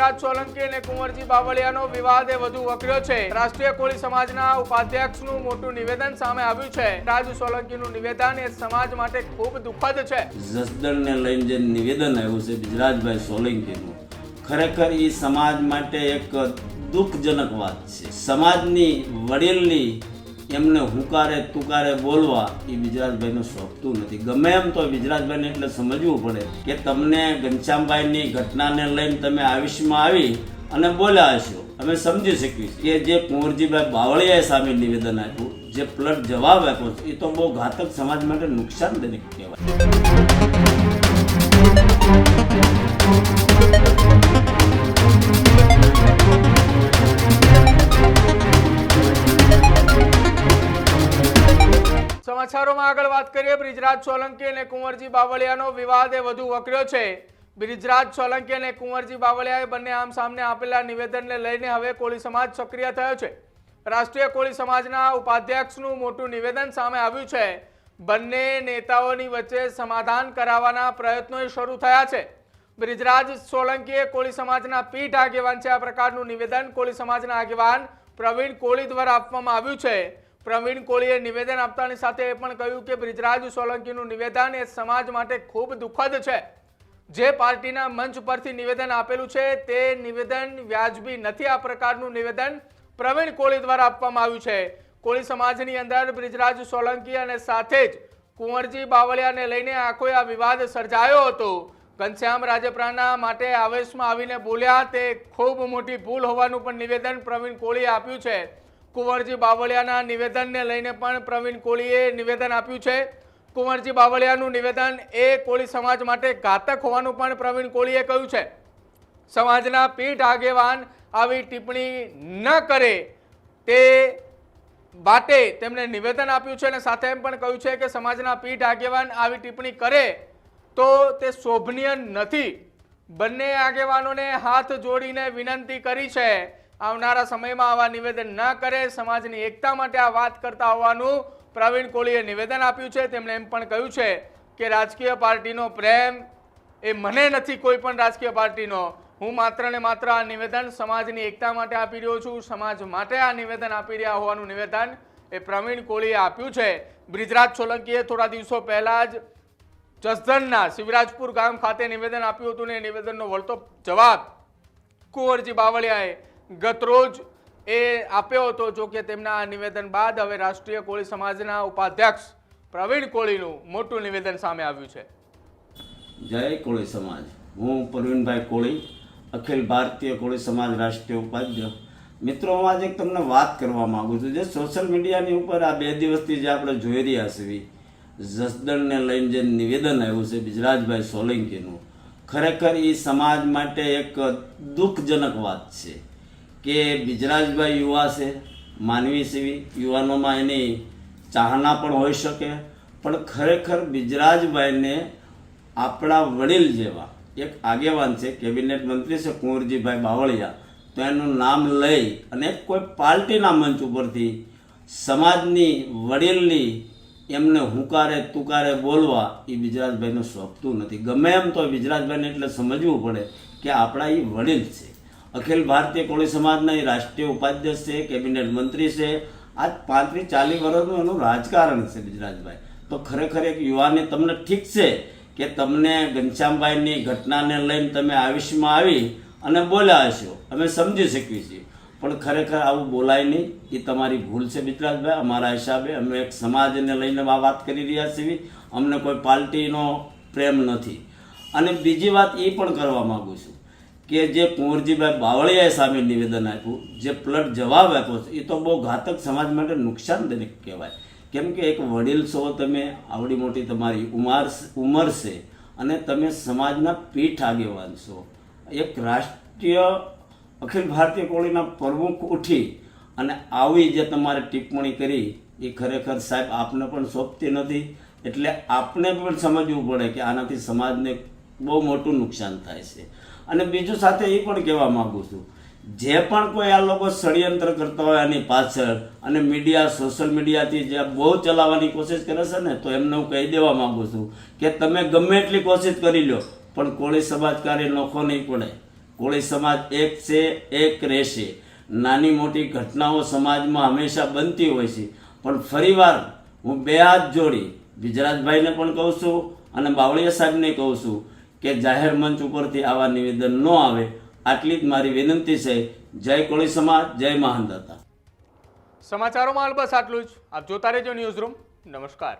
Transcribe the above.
બ્રિજરાજ સોલંકી અને કુંવરજી બાવળિયાનો વિવાદ એ વધુ વકર્યો છે. રાષ્ટ્રીય કોળી સમાજના ઉપાધ્યક્ષનું મોટું નિવેદન સામે આવ્યું છે. રાજુ સોલંકીનું નિવેદન એ સમાજ માટે ખૂબ દુઃખદ છે. જસદણને લઈને જે નિવેદન આવ્યું છે બિજરાજભાઈ સોલંકીનું, ખરેખર એ સમાજ માટે એક દુઃખજનક વાત છે. સમાજની વડીલની એમને હુકારે તુકારે બોલવા એ બિજરાજભાઈને સોંપતું નથી. ગમે એમ તો બિજરાજભાઈને એટલે સમજવું પડે કે તમને ઘનશ્યામભાઈની ઘટનાને લઈને તમે આયુષ્યમાં આવી અને બોલ્યા હશો. અમે સમજી શકીએ કે જે કુંવરજીભાઈ બાવળિયાએ સામે નિવેદન આપ્યું, જે પ્લટ જવાબ આપ્યો એ તો બહુ ઘાતક સમાજ માટે નુકસાનજનક કહેવાય. સમાચારોમાં આગળ વાત કરીએ. બ્રિજરાજ સોલંકી અને કુંવરજી બાવળિયાનો વિવાદ એ વધુ વકર્યો છે. બ્રિજરાજ સોલંકી અને કુંવરજી બાવળિયાએ બંને આમ સામને આપેલા નિવેદનને લઈને હવે કોળી સમાજ સક્રિય થયો છે. રાષ્ટ્રીય કોળી સમાજના ઉપાધ્યક્ષનું મોટું નિવેદન સામે આવ્યું છે. બંને નેતાઓની વચ્ચે સમાધાન કરાવવાના પ્રયત્નો શરૂ થયા છે. બ્રિજરાજ સોલંકીએ કોળી સમાજના પીઠ આગેવાન છે. આ પ્રકારનું નિવેદન કોળી સમાજના આગેવાન પ્રવીણ કોળી દ્વારા આપવામાં આવ્યું છે. પ્રવીણ કોળીએ નિવેદન આપતાની સાથે એ પણ કહ્યું કે બ્રિજરાજ સોલંકીનું નિવેદન એ સમાજ માટે ખૂબ દુઃખદ છે. જે પાર્ટીના મંચ પરથી નિવેદન આપેલું છે, તે નિવેદન વ્યાજબી નથી. આ પ્રકારનું નિવેદન પ્રવીણ કોળી દ્વારા આપવામાં આવ્યું છે. કોળી સમાજની અંદર બ્રિજરાજ સોલંકી અને સાથે જ કુંવરજી બાવળિયાને લઈને આખો આ વિવાદ સર્જાયો હતો. ઘનશ્યામ રાજપરાના માટે આવેશમાં આવીને બોલ્યા, તે ખૂબ મોટી ભૂલ હોવાનું પણ નિવેદન પ્રવીણ કોળીએ આપ્યું છે. કુંવરજી બાવળિયાના નિવેદનને લઈને પણ પ્રવીણ કોળીએ નિવેદન આપ્યું છે. કુંવરજી બાવળિયાનું નિવેદન એ કોળી સમાજ માટે ઘાતક હોવાનું પણ પ્રવીણ કોળીએ કહ્યું છે. સમાજના પીઠ આગેવાન આવી ટિપ્પણી ન કરે તે માટે તેમણે નિવેદન આપ્યું છે અને સાથે એમ પણ કહ્યું છે કે સમાજના પીઠ આગેવાન આવી ટિપ્પણી કરે તો તે શોભનીય નથી. બંને આગેવાનોને હાથ જોડીને વિનંતી કરી છે. આવનારા સમયમાં આવા નિવેદન ન કરે, સમાજની એકતા માટે આ વાત કરતા હોવાનું પ્રવીણ કોહલીએ નિવેદન આપ્યું છે. તેમણે એમ પણ કહ્યું છે કે રાજકીય પાર્ટીનો પ્રેમ એ મને નથી, કોઈ પણ રાજકીય પાર્ટીનો. હું માત્ર ને માત્ર આ નિવેદન સમાજની એકતા માટે આપી રહ્યો છું. સમાજ માટે આ નિવેદન આપી રહ્યા હોવાનું નિવેદન એ પ્રવીણ કોહલીએ આપ્યું છે. બ્રિજરાજ સોલંકીએ થોડા દિવસો પહેલાં જ જસદણના શિવરાજપુર ગામ ખાતે નિવેદન આપ્યું હતું ને એ નિવેદનનો વળતો જવાબ કુંવરજી બાવળિયાએ ગતરોજ એ આપ્યો હતો જો કે તેમના નિવેદન બાદ હવે રાષ્ટ્રીય કોળી સમાજના ઉપાધ્યક્ષ પ્રવીણ કોળીનું મોટું નિવેદન સામે આવ્યું છે. જય કોળી સમાજ. હું પ્રવીણભાઈ કોળી, અખિલ ભારતીય કોળી સમાજ રાષ્ટ્રીય ઉપાધ્યક્ષ. મિત્રો, હું આજે તમને વાત કરવા માંગુ છું. જે સોશિયલ મીડિયાની ઉપર આ બે દિવસથી જે આપણે જોઈ રહ્યા છીએ જસદણને લઈને જે નિવેદન આવ્યું છે બિજરાજભાઈ સોલંકીનું, ખરેખર એ સમાજ માટે એક દુઃખજનક વાત છે. કે બિજરાજભાઈ યુવા છે, માનવી સેવી યુવાનોમાં એની ચાહના પણ હોઈ શકે, પણ ખરેખર બિજરાજભાઈને આપણા વડીલ જેવા એક આગેવાન છે, કેબિનેટ મંત્રી છે, કુંવરજીભાઈ બાવળિયા, તો એનું નામ લઈ અને કોઈ પાર્ટીના મંચ ઉપરથી સમાજની વડીલની એમને હુંકારે તુકારે બોલવા એ બિજરાજભાઈને સોંપતું નથી. ગમે એમ તો બિજરાજભાઈને એટલે સમજવું પડે કે આપણા એ વડીલ છે. અખિલ ભારતીય કોળી સમાજના રાષ્ટ્રીય ઉપાધ્યક્ષ છે, કેબિનેટ મંત્રી છે. આજ પાંત્રીસ ચાલીસ વર્ષનું એનું રાજકારણ છે બિજરાજભાઈ. તો ખરેખર એક યુવાને તમને ઠીક છે કે તમને ઘનશ્યામભાઈની ઘટનાને લઈને તમે આયુષ્યમાં આવી અને બોલ્યા હશો. અમે સમજી શકીએ છીએ. પણ ખરેખર આવું બોલાય નહીં. એ તમારી ભૂલ છે બિજરાજભાઈ. અમારા હિસાબે અમે એક સમાજને લઈને આ વાત કરી રહ્યા છીએ. અમને કોઈ પાર્ટીનો પ્રેમ નથી. અને બીજી વાત એ પણ કરવા માગું છું. કે જે કુંવરજીભાઈ બાવળિયાએ સામે નિવેદન આપ્યું, જે પ્લટ જવાબ આપ્યો છે, એ તો બહુ ઘાતક સમાજ માટે નુકસાનજનક કહેવાય. કેમ કે એક વડીલ છો તમે, આવડી મોટી તમારી ઉંમર ઉંમર છે, અને તમે સમાજના પીઠ આગેવાન છો. એક રાષ્ટ્રીય, અખિલ ભારતીય કોળીના પ્રમુખ ઉઠી અને આવી જે તમારે ટિપ્પણી કરી, એ ખરેખર સાહેબ આપને પણ સોંપતી નથી. એટલે આપને પણ સમજવું પડે કે આનાથી સમાજને બહુ મોટું નુકસાન થાય છે. અને બીજું સાથે એ પણ કહેવા માગું છું, જે પણ કોઈ આ લોકો ષડયંત્ર કરતા હોય આની પાછળ અને મીડિયા, સોશિયલ મીડિયાથી જે બહુ ચલાવવાની કોશિશ કરે છે ને, તો એમને હું કહી દેવા માગું છું કે તમે ગમે એટલી કોશિશ કરી લો, પણ કોળી સમાજ કાર્ય નોખો નહીં પડે. કોળી સમાજ એક છે, એક રહેશે. નાની મોટી ઘટનાઓ સમાજમાં હંમેશા બનતી હોય છે. પણ ફરીવાર હું બે હાથ જોડી ગુજરાતભાઈને પણ કહું છું અને બાવળીયા સાહેબને કહું છું કે જાહેર મંચ ઉપરથી આવા નિવેદન ન આવે, આટલી જ મારી વિનંતી છે. જય કોળી સમાજ, જય મહાનદાતા સમાચારોમાં હાલ બસ આટલું જ. આપ જોતા રહેજો ન્યૂઝ રૂમ. નમસ્કાર.